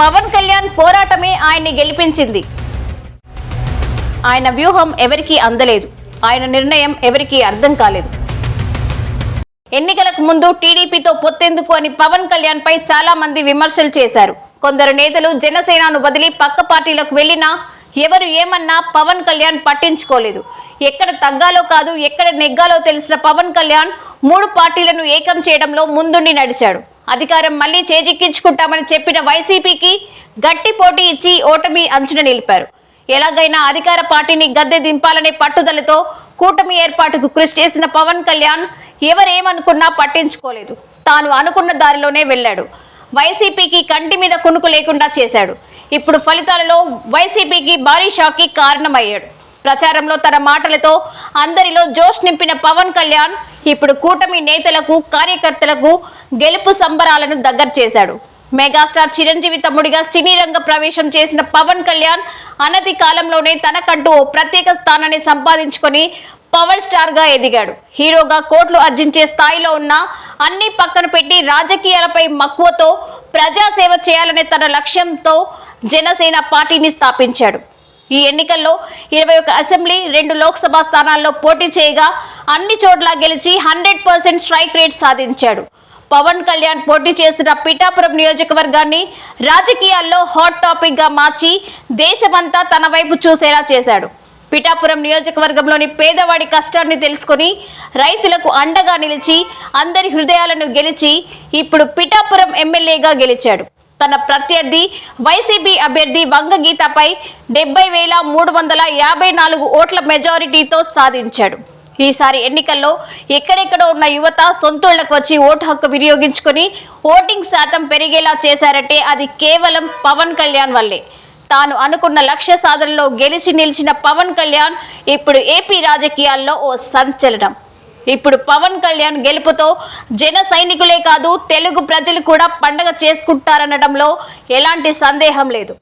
పవన్ కళ్యాణ్ పోరాటమే ఆయన్ని గెలిపించింది. ఆయన వ్యూహం ఎవరికీ అందలేదు. ఆయన నిర్ణయం ఎవరికీ అర్థం కాలేదు. ఎన్నికలకు ముందు టీడీపీతో పొత్తెందుకు అని పవన్ కళ్యాణ్ పై చాలా మంది విమర్శలు చేశారు. కొందరు నేతలు జనసేనను వదిలి పక్క పార్టీలకు వెళ్ళినా ఎవరు ఏమన్నా పవన్ కళ్యాణ్ పట్టించుకోలేదు. ఎక్కడ తగ్గాలో కాదు ఎక్కడ నెగ్గాలో తెలిసిన పవన్ కళ్యాణ్ మూడు పార్టీలను ఏకం చేయడంలో ముందుండి నడిచాడు. అధికారం మళ్ళీ చేజిక్కించుకుంటామని చెప్పిన వైసీపీకి గట్టి పోటీ ఇచ్చి ఓటమి అంచున నిలిపారు. ఎలాగైనా అధికార పార్టీని గద్దె దింపాలనే పట్టుదలతో కూటమి ఏర్పాటుకు కృషి చేసిన పవన్ కళ్యాణ్ ఎవరేమనుకున్నా పట్టించుకోలేదు. తాను అనుకున్న దారిలోనే వెళ్ళాడు. వైసీపీకి కంటి మీద కునుకు లేకుండా చేశాడు. ఇప్పుడు ఫలితాలలో వైసీపీకి భారీ షాక్కి కారణమయ్యాడు. ప్రచారంలో తన మాటలతో అందరిలో జోష్ నింపిన పవన్ కళ్యాణ్ ఇప్పుడు కూటమి నేతలకు కార్యకర్తలకు గెలుపు సంబరాలను దగ్గర చేశాడు. మెగాస్టార్ చిరంజీవి తమ్ముడిగా సినీ రంగ ప్రవేశం చేసిన పవన్ కళ్యాణ్ అనతి కాలంలోనే తనకంటూ ఓ ప్రత్యేక స్థానాన్ని సంపాదించుకొని పవర్ స్టార్గా ఎదిగాడు. హీరోగా కోట్లు ఆర్జించే స్థాయిలో ఉన్న అన్ని పక్కన పెట్టి రాజకీయాలపై మక్కువతో ప్రజాసేవ చేయాలనే తన లక్ష్యంతో జనసేన పార్టీని స్థాపించాడు. ఈ ఎన్నికల్లో ఇరవై ఒక అసెంబ్లీ రెండు లోక్సభ స్థానాల్లో పోటీ చేయగా అన్ని చోట్ల గెలిచి హండ్రెడ్ పర్సెంట్ స్ట్రైక్ రేట్ సాధించాడు. పవన్ కళ్యాణ్ పోటీ చేసిన పిఠాపురం నియోజకవర్గాన్ని రాజకీయాల్లో హాట్ టాపిక్గా మార్చి దేశమంతా తన వైపు చూసేలా చేశాడు. పిఠాపురం నియోజకవర్గంలోని పేదవాడి కష్టాన్ని తెలుసుకొని రైతులకు అండగా నిలిచి అందరి హృదయాలను గెలిచి ఇప్పుడు పిఠాపురం ఎమ్మెల్యేగా గెలిచాడు. తన ప్రత్యర్థి వైసీపీ అభ్యర్థి వంగ గీతపై డెబ్బై వేల మూడు వందల యాభై నాలుగు ఓట్ల మెజారిటీతో సాధించాడు. ఈసారి ఎన్నికల్లో ఎక్కడెక్కడ ఉన్న యువత సొంతూళ్ళకు వచ్చి ఓటు హక్కు వినియోగించుకొని ఓటింగ్ శాతం పెరిగేలా చేశారంటే అది కేవలం పవన్ కళ్యాణ్ వల్లే. తాను అనుకున్న లక్ష్య సాధనలో గెలిచి నిలిచిన పవన్ కళ్యాణ్ ఇప్పుడు ఏపీ రాజకీయాల్లో ఓ సంచలనం. ఇప్పుడు పవన్ కళ్యాణ్ గెలుపుతో జన సైనికులే కాదు తెలుగు ప్రజలు కూడా పండగ చేసుకుంటారనడంలో ఎలాంటి సందేహం లేదు.